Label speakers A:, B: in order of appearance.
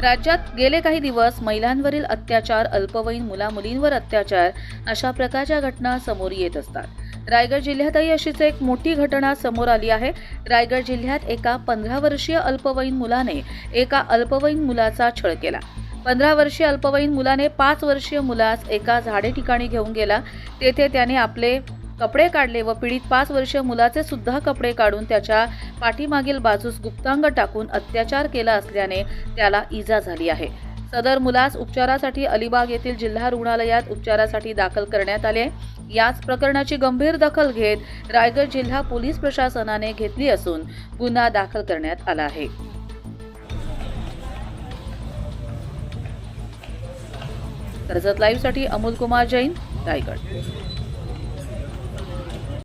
A: राज्यात गेले काही दिवस महिलांवरील अत्याचार अल्पवयीन मुला मुलींवर अत्याचार अशा प्रकारच्या घटना समोर येत असतात. रायगड जिल्ह्यातही अशीच एक मोठी घटना समोर आली आहे. रायगड जिल्ह्यात एका पंधरा वर्षीय अल्पवयीन मुलाने एका अल्पवयीन मुलाचा छळ केला. पंधरा वर्षीय अल्पवयीन मुलाने पाच वर्षीय मुलास एका झाडे ठिकाणी घेऊन गेला. तेथे त्याने आपले कपडे काढले व पीडित पाच वर्षीय मुलाचे सुद्धा कपडे काढून त्याच्या पाठीमागील बाजूस गुप्तांग टाकून अत्याचार केला असल्याने त्याला इजा झाली आहे. सदर मुलास उपचारासाठी अलिबाग येथील जिल्हा रुग्णालयात उपचारासाठी दाखल करण्यात आले. याच प्रकरणाची गंभीर दखल घेत रायगड जिल्हा पोलीस प्रशासनाने घेतली असून गुन्हा दाखल करण्यात आला आहे. कर्जत लाईव्हसाठी अमोल कुमार जैन रायगड.